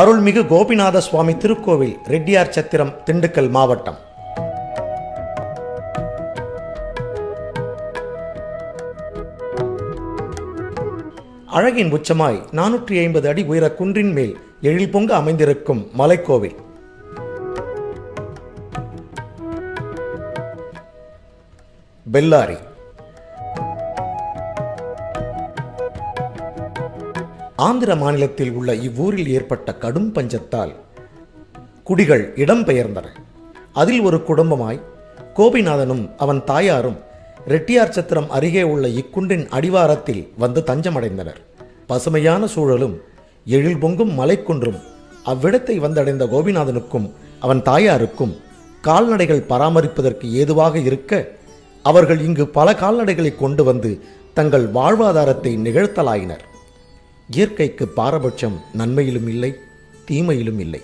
அருள்மிகு கோபிநாத சுவாமி திருக்கோவில் ரெட்டியார் சத்திரம் திண்டுக்கல் மாவட்டம். அழகின் உச்சமாய் நானூற்றி ஐம்பது அடி உயர குன்றின் மேல் எழில் பொங்க அமைந்திருக்கும் மலைக்கோவில். பெல்லாரி ஆந்திர மாநிலத்தில் உள்ள இவ்வூரில் ஏற்பட்ட கடும் பஞ்சத்தால் குடிகள் இடம்பெயர்ந்தன. அதில் ஒரு குடும்பமாய் கோபிநாதனும் அவன் தாயாரும் ரெட்டியார் சத்திரம் அருகே உள்ள இக்குன்றின் அடிவாரத்தில் வந்து தஞ்சமடைந்தனர். பசுமையான சூழலும் எழில் பொங்கும் மலைக்குன்றும் அவ்விடத்தை வந்தடைந்த கோபிநாதனுக்கும் அவன் தாயாருக்கும் கால்நடைகள் பராமரிப்பதற்கு ஏதுவாக இருக்க அவர்கள் இங்கு பல கால்நடைகளை கொண்டு வந்து தங்கள் வாழ்வாதாரத்தை நிகழ்த்தலாயினர். இயற்கைக்கு பாரபட்சம் நன்மையிலும் இல்லை தீமையிலும் இல்லை.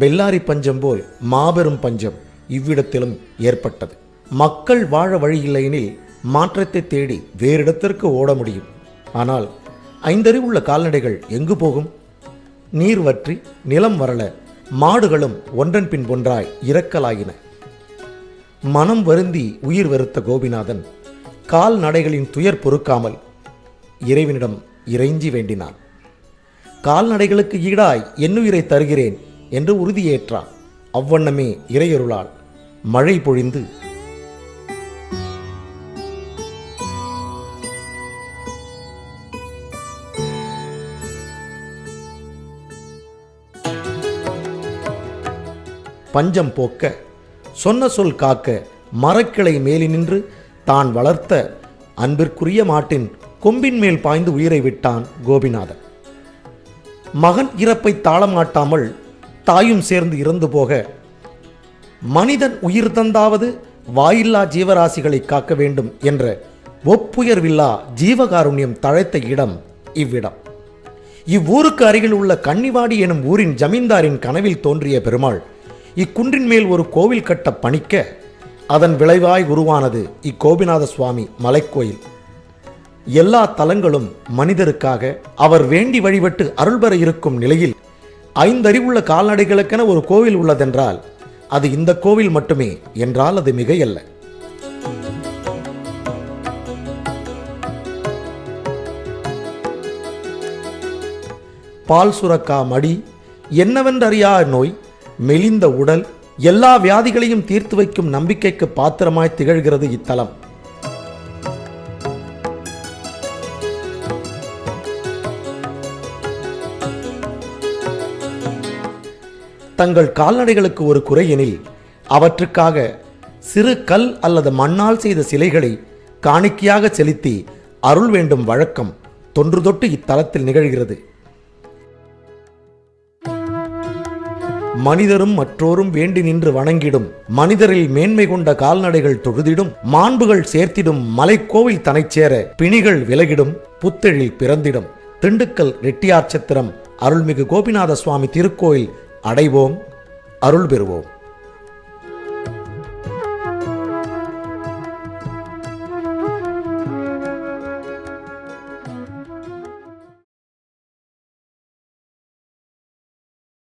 பெல்லாரி பஞ்சம் போல் மாபெரும் பஞ்சம் இவ்விடத்திலும் ஏற்பட்டது. மக்கள் வாழ வழியில்லையெனில் மாற்றத்தை தேடி வேறிடத்திற்கு ஓட முடியும். ஆனால் ஐந்தறிவுள்ள கால்நடைகள் எங்கு போகும்? நீர் வற்றி நிலம் வரல மாடுகளும் ஒன்றன் பின் ஒன்றாய் இறக்கலாயின மனம் வருந்தி உயிர் வெறுத்த கோபிநாதன் கால்நடைகளின் துயர் பொறுக்காமல் இறைவனிடம் இறைஞ்சி வேண்டினான். கால்நடைகளுக்கு ஈடாய் என்னுயிரை தருகிறேன் என்று உறுதியேற்றான். அவ்வண்ணமே இறையருளால் மழை பொழிந்து. பஞ்சம் போக்க சொன்ன சொல் காக்க மரக்கிளை மேலி நின்று தான் வளர்த்த அன்பிற்குரிய மாட்டின் கொம்பின் மேல் பாய்ந்து உயிரை விட்டான் கோபிநாதன். மகன் இறப்பை தாளமாட்டாமல் தாயும் சேர்ந்து இறந்து போக மனிதன் உயிர் தந்தாவது வாயில்லா ஜீவராசிகளை காக்க வேண்டும் என்ற ஒப்புயர்வில்லா ஜீவகாருண்யம் தழைத்த இடம் இவ்விடம். இவ்வூருக்கு அருகில் உள்ள கன்னிவாடி எனும் ஊரின் ஜமீன்தாரின் கனவில் தோன்றிய பெருமாள் இக்குன்றின் மேல் ஒரு கோவில் கட்ட பணிக்க அதன் விளைவாய் உருவானது இக்கோபிநாத சுவாமி மலைக்கோயில். எல்லா தலங்களும் மனிதருக்காக அவர் வேண்டி வழிபட்டு அருள் பெற இருக்கும் நிலையில் ஐந்தறிவுள்ள கால்நடைகளுக்கென ஒரு கோவில் உள்ளதென்றால் அது இந்த கோவில் மட்டுமே என்றால் அது மிகையல்ல. பால் சுரக்கா மடி என்னவென்றறியா நோய் மெலிந்த உடல் எல்லா வியாதிகளையும் தீர்த்து வைக்கும் நம்பிக்கைக்கு பாத்திரமாய் திகழ்கிறது இத்தலம். தங்கள் கால்நடைகளுக்கு ஒரு குறையெனில் அவற்றுக்காக சிறு கல் அல்லது மண்ணால் செய்த சிலைகளை காணிக்கையாக செலுத்தி அருள் வேண்டும் வழக்கம் தொன்று தொட்டு இத்தலத்தில் நிகழ்கிறது. மனிதரும் மற்றோரும் வேண்டி நின்று வணங்கிடும் மனிதரில் மேன்மை கொண்ட கால்நடைகள் தொழுதிடும் மாண்புகள் சேர்த்திடும் மலைக்கோவில் தனைச்சேர பிணிகள் விலகிடும் புத்தெழில் பிறந்திடும். திண்டுக்கல் ரெட்டியார்ச்சத்திரம் அருள்மிகு கோபிநாத சுவாமி திருக்கோயில் அடைவோம் அருள் பெறுவோம்